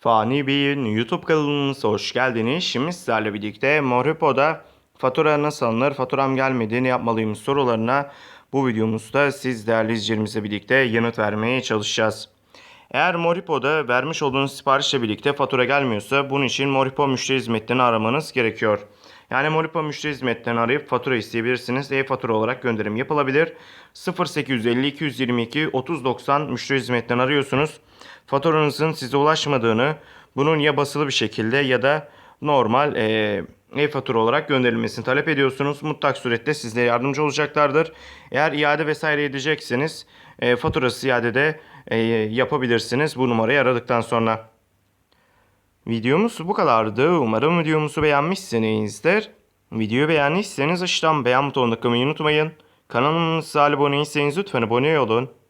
Fani Bey'in YouTube kanalımıza hoş geldiniz. Şimdi sizlerle birlikte Moripo'da fatura nasıl alınır, faturam gelmedi, ne yapmalıyım sorularına bu videomuzda siz değerli izleyicilerimizle birlikte yanıt vermeye çalışacağız. Eğer Moripo'da vermiş olduğunuz siparişle birlikte fatura gelmiyorsa bunun için Moripo müşteri hizmetlerini aramanız gerekiyor. Yani Moripo müşteri hizmetlerini arayıp fatura isteyebilirsiniz. E-fatura olarak gönderim yapılabilir. 0850 222 3090 müşteri hizmetlerini arıyorsunuz. Faturanızın size ulaşmadığını, bunun ya basılı bir şekilde ya da normal e, e-fatura olarak gönderilmesini talep ediyorsunuz. Mutlak surette sizlere yardımcı olacaklardır. Eğer iade vesaire edecekseniz e, faturası iadede e, yapabilirsiniz bu numarayı aradıktan sonra. Videomuz bu kadardı. Umarım videomuzu beğenmişsinizdir. Videoyu beğendiyseniz aşağıdan beğen butonuna tıklamayı unutmayın. Kanalımıza abone değilseniz lütfen abone olun.